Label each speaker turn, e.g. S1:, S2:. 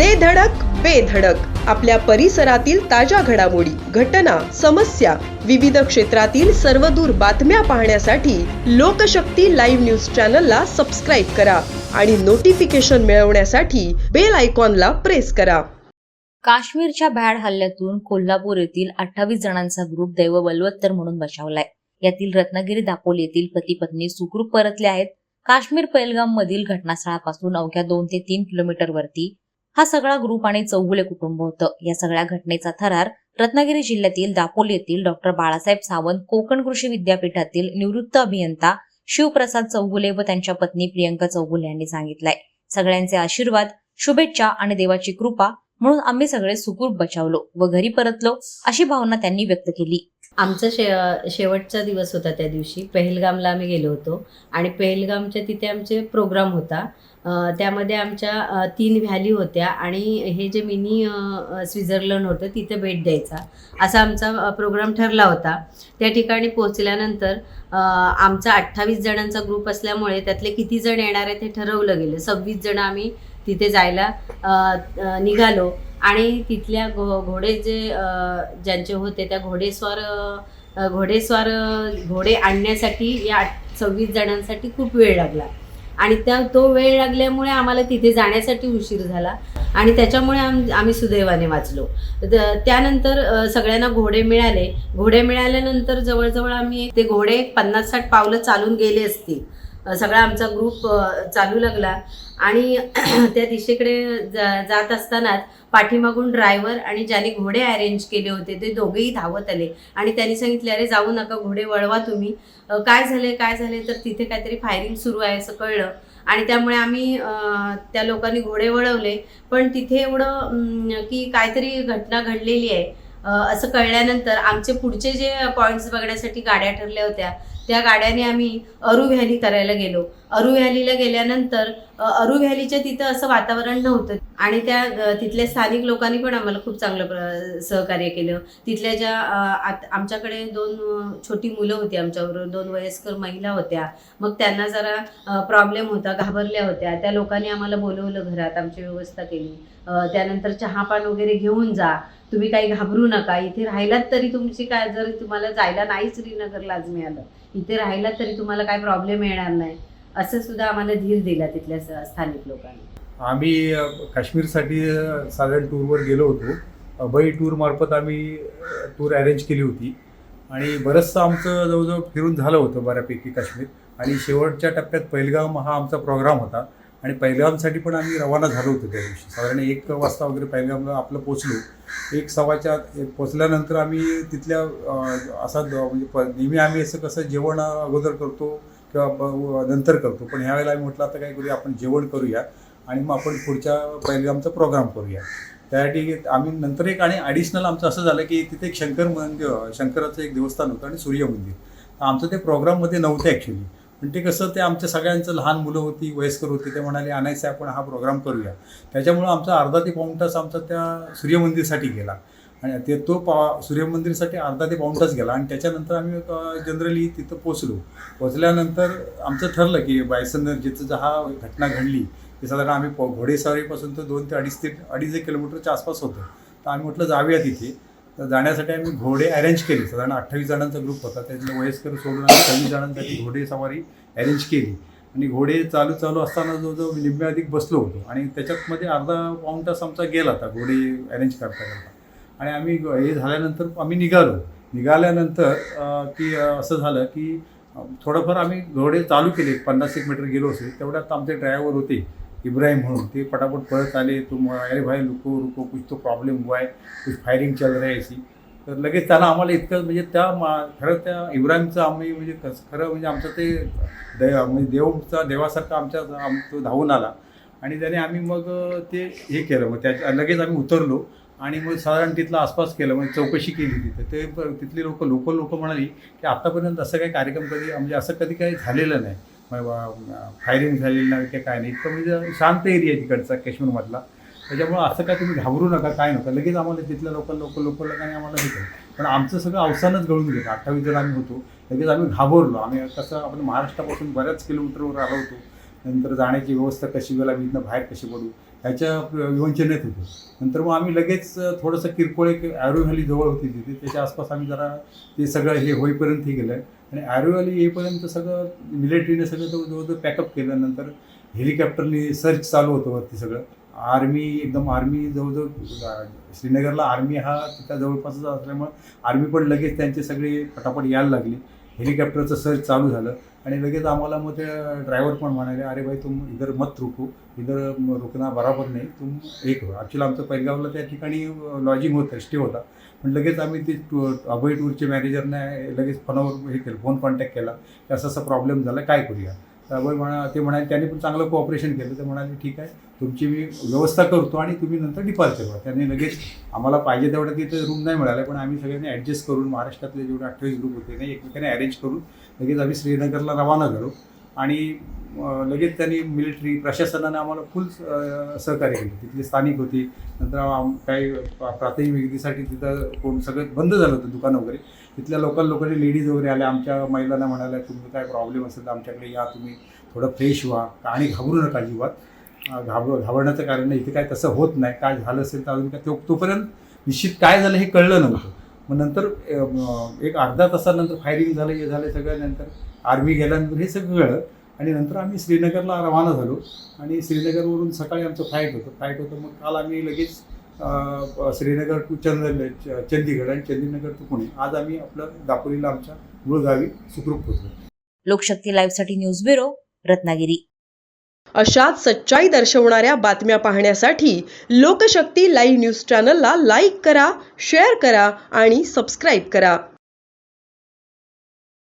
S1: दे धडक बेधडक आपल्या परिसरातील ताज्या घडामोडी घटना समस्या विविध क्षेत्रातील सर्वदूर बातम्या पाहण्यासाठी लोकशक्ती लाईव्ह न्यूज चॅनलला सबस्क्राईब करा आणि नोटिफिकेशन मिळवण्यासाठी बेल आयकॉनला प्रेस करा.
S2: काश्मीरच्या भॅड हल्ल्यातून कोल्हापूर येथील अठ्ठावीस जणांचा ग्रुप दैव बलवत्तर म्हणून बचावलाय. यातील रत्नागिरी दापोली येथील पती पत्नी सुखरूप परतले आहेत. काश्मीर पैलगाम मधील घटनास्थळापासून अवघ्या दोन ते तीन किलोमीटर वरती हा सगळा ग्रुप आणि चौगुले कुटुंब होतं. या सगळ्या घटनेचा थरार रत्नागिरी जिल्ह्यातील दापोली येथील डॉक्टर बाळासाहेब सावंत कोकण कृषी विद्यापीठातील निवृत्त अभियंता शिवप्रसाद चौगुले व त्यांच्या पत्नी प्रियंका चौगुले यांनी सांगितलंय. सगळ्यांचे आशीर्वाद शुभेच्छा आणि देवाची कृपा म्हणून आम्ही सगळे सुखरूप बचावलो व घरी परतलो अशी भावना त्यांनी व्यक्त केली.
S3: आमचा शे शेवटचा दिवस होता त्या दिवशी. पेहलगामला आम्ही गेलो होतो आणि पेहलगामच्या तिथे आमचे प्रोग्राम होता. त्यामध्ये आमच्या तीन व्हॅली होत्या आणि हे जे मिनी स्वित्झर्लंड होतं तिथे भेट द्यायचा. असा आमचा प्रोग्राम ठरला होता. त्या ठिकाणी पोहोचल्यानंतर आमचा अठ्ठावीस जणांचा ग्रुप असल्यामुळे त्यातले किती जण येणार आहे ते ठरवलं गेलं. सव्वीस जण आम्ही तिथे जायला निघालो. आणि तिथल्या घो घोडे जे ज्यांचे होते त्या घोडेस्वार घोडेस्वार घोडे आणण्यासाठी या सव्वीस जणांसाठी खूप वेळ लागला. आणि त्या तो वेळ लागल्यामुळे आम्हाला तिथे जाण्यासाठी उशीर झाला. आणि त्याच्यामुळे आम आम्ही सुदैवाने वाचलो. त्यानंतर सगळ्यांना घोडे मिळाले. घोडे मिळाल्यानंतर जवळजवळ आम्ही ते घोडे पन्नास साठ पावलं चालून गेले असतील. सगळा आमचा ग्रुप चालू लागला. आणि त्या दिशेकडे जा जात असतानाच पाठीमागून ड्रायव्हर आणि ज्याने घोडे अरेंज केले होते ते दोघेही धावत आले. आणि त्यांनी सांगितले अरे जाऊ नका घोडे वळवा तुम्ही. काय झाले काय झाले तर तिथे काहीतरी फायरिंग सुरू आहे असं कळलं. आणि त्यामुळे आम्ही त्या लोकांनी घोडे वळवले. पण तिथे एवढं की काहीतरी घटना घडलेली आहे. असं कळल्यानंतर आमचे पुढचे जे पॉईंट्स बघण्यासाठी गाड्या ठरल्या होत्या त्या गाड्याने आम्ही अरू व्हॅली करायला गेलो. अरू व्हॅलीला गेल्यानंतर अरू व्हॅलीच्या तिथं असं वातावरण नव्हतं. आणि त्या तिथल्या स्थानिक लोकांनी पण आम्हाला खूप चांगलं प्र- सहकार्य केलं. तिथल्या ज्या आत- आमच्याकडे दोन छोटी मुलं होती आमच्याबरोबर दोन वयस्कर महिला होत्या. मग त्यांना जरा प्रॉब्लेम होता घाबरल्या होत्या. त्या लोकांनी आम्हाला बोलवलं घरात आमची व्यवस्था केली. त्यानंतर चहापान वगैरे घेऊन जा. तुम्ही काही घाबरू नका. इथे राहिलात तरी तुमची काय जर तुम्हाला जायला नाही श्रीनगरलाच मिळालं. इथे राहिलात तरी तुम्हाला काय प्रॉब्लेम येणार नाही. असं सुद्धा आम्हाला धीर दिला तिथल्या स्थानिक लोकांनी.
S4: आम्ही काश्मीरसाठी साधारण टूरवर गेलो होतो. अभय टूरमार्फत आम्ही टूर अरेंज केली होती. आणि बरंचसं आमचं जवळजवळ फिरून झालं होतं बऱ्यापैकी काश्मीर. आणि शेवटच्या टप्प्यात पहिलगाम हा आमचा प्रोग्राम होता. आणि पहिलगामसाठी पण आम्ही रवाना झालो होतो त्या दिवशी. साधारण एक वाजता वगैरे पहिलगामला आपलं पोचलो. एक सव्वाच्या एक पोचल्यानंतर आम्ही तिथल्या असा द- म्हणजे प- नेहमी आम्ही असं कसं जेवण अगोदर करतो किंवा नंतर करतो. पण ह्यावेळेला आम्ही म्हटलं आता काय करूया आपण जेवण करूया आणि मग आपण पुढच्या पहिल्यामचा प्रोग्राम करूया. त्यासाठी आम्ही नंतर एक आणि ॲडिशनल आमचं असं झालं की तिथे एक शंकर मंदिर शंकराचं एक देवस्थान होतं आणि सूर्य मंदिर तर आमचं ते प्रोग्राममध्ये नव्हतं ॲक्च्युली पण ते कसं ते आमच्या सगळ्यांचं लहान मुलं होती वयस्कर होती ते म्हणाले आणायचं आहे, आपण हा प्रोग्राम करूया. त्याच्यामुळं आमचा अर्धा ते पाऊण तास आमचा त्या सूर्यमंदिरसाठी गेला. आणि ते तो पा सूर्यमंदिरसाठी अर्धा ते पाऊण तास गेला. आणि त्याच्यानंतर आम्ही जनरली तिथं पोचलो पोचल्यानंतर आमचं ठरलं की बायसन जिथं हा घटना घडली ते साधारण आम्ही प- घोडेस्वारीपासून तर दोन ते अडीच ते अडीच एक किलोमीटरच्या आसपास होतं. तर आम्ही म्हटलं जाऊया तिथे. तर जाण्यासाठी आम्ही घोडे अरेंज केले. साधारण अठ्ठावीस जणांचा ग्रुप होता. त्यातलं वयस्कर सोडून आम्ही सव्वीस जणांसाठी घोडे सवारी अरेंज केली. आणि घोडे चालू चालू असताना जो निम्मे अधिक बसलो होतो. आणि त्याच्यातमध्ये अर्धा पाऊण तास आमचा गेला होता घोडे अरेंज करता करता आणि आम्ही हे झाल्यानंतर आम्ही निघालो. निघाल्यानंतर की असं झालं की थोडंफार आम्ही घोडे चालू केले. पन्नास एक मीटर गेलो असेल तेवढ्यात आमचे ड्रायव्हर होते. इब्राहिम म्हणून. ते पटापट परत आले. तो अरे भाई रुको रुको कुछ तो प्रॉब्लेम हुआ है. कुछ फायरिंग चल रही है ऐसी. तर लगेच त्याला आम्हाला इतकं म्हणजे त्या मा खरं त्या इब्राहिमचं आम्ही म्हणजे कस खरं म्हणजे आमचं ते दै म्हणजे देवचा देवासारखा आमच्या आम तो धावून आला. आणि त्याने आम्ही मग ते हे केलं. मग त्या लगेच आम्ही उतरलो आणि मग साधारण तिथलं आसपास केलं. म्हणजे चौकशी केली तिथे. ते प- तिथली लोक लोकल लोक म्हणाली की आत्तापर्यंत असं काही कार्यक्रम कधी म्हणजे असं कधी काही झालेलं नाही. फायरिंग झालेलं नाही की काय नाही. इतकं म्हणजे शांत एरिया आहे तिकडचा काश्मीरमधला. त्याच्यामुळं असं काय तुम्ही घाबरू नका काय नका. लगेच आम्हाला तिथल्या लोकल लोकल लोकल लोकांनी आम्हाला हे केलं. पण आमचं सगळं अवसानच गळून गेलं. अठ्ठावीस जण आम्ही होतो. लगेच आम्ही घाबरलो. आम्ही कसं आपण महाराष्ट्रापासून बऱ्याच किलोमीटरवर आलो होतो. नंतर जाण्याची व्यवस्था कशी गेला मी इथनं बाहेर कशी पडू ह्याच्या विवंचनेत होतो. नंतर मग आम्ही लगेच थोडंसं किरकोळ एक ॲरोव्हॅली जवळ होती तिथे. त्याच्या आसपास आम्ही जरा ते सगळं हे होईपर्यंत हे गेलं आणि ॲरो येईपर्यंत सगळं मिलिटरीने सगळं जवळ जवळजवळ पॅकअप केल्यानंतर हेलिकॉप्टरने सर्च चालू होतं वरती सगळं. आर्मी एकदम आर्मी जवळजवळ श्रीनगरला आर्मी हा तिथं जवळपासच असल्यामुळं आर्मी पण लगेच त्यांचे सगळे पटापट यायला लागली. हेलिकॉप्टरचं सर्च चालू झालं. आणि लगेच आम्हाला मग ते ड्रायव्हर पण म्हणाले अरे भाई तुम इधर मत रुको. इधर म- रुकना बराबर नाही. तुम एक हो ॲक्च्युली आमचं पैलगावला त्या ठिकाणी लॉजिंग होतं स्टे होता. पण लगेच आम्ही ते टू अभय टूरचे मॅनेजरने लगेच फोनवर हे केलं फोन कॉन्टॅक्ट केला. की असा असा प्रॉब्लेम झाला काय करूया? तर अभय म्हणा ते म्हणाले त्यांनी पण चांगलं कोऑपरेशन केलं. ते म्हणाले ठीक आहे तुमची मी व्यवस्था करतो आणि तुम्ही नंतर डिपार्चर व्हा. त्यांनी लगेच आम्हाला पाहिजे तेवढं तिथे रूम नाही मिळाले पण आम्ही सगळ्यांनी ॲडजस्ट करून महाराष्ट्रातले जेवढे अठ्ठावीस ग्रुप होते ते एकमेकांनी अरेंज करून लगेच आम्ही श्रीनगरला रवाना झालो. आणि लगेच त्यांनी मिलिटरी प्रशासनाने आम्हाला फुल सहकार्य केलं. तिथली स्थानिक होती नंतर आम- काही प्राथमिक विक्रीसाठी तिथं कोण सगळं बंद झालं होतं दुकानं वगैरे. तिथल्या लोकल लोकांनी लेडीज वगैरे आल्या आमच्या महिलांना म्हणाल्या तुम्ही काय प्रॉब्लेम असेल तर आमच्याकडे या तुम्ही थोडं फ्रेश व्हा आणि घाबरू नका अजिबात. घाबर घाबरण्याचं कारण नाही इथे काय तसं होत नाही काय झालं असेल तर अजून काय. तो तोपर्यंत निश्चित काय झालं हे कळलं नव्हतं. मग नंतर एक अर्धा तासानंतर फायरिंग झालं हे झालं सगळ्यानंतर आर्मी गेल्यानंतर हे सगळं कळलं आणि नंतर आम्ही श्रीनगरला रवाना झालो. आणि श्रीनगरवरून सकाळी आमचं फ्लाईट होतं. फ्लाईट होतं. मग काल आम्ही लगेच श्रीनगर टू चंद चंदीगड आणि चंदीनगर टू पुणे. आज आम्ही आपलं दापोलीला आमच्या मूळ गावी सुखरूप पोहोचलो.
S2: लोकशक्ती लाईव्हसाठी न्यूज ब्युरो रत्नागिरी.
S1: अशाच सच्चाई दर्शवणाऱ्या बातम्या पाहण्यासाठी लोकशक्ती लाईव्ह न्यूज चॅनलला लाईक करा शेअर करा आणि सबस्क्राईब करा.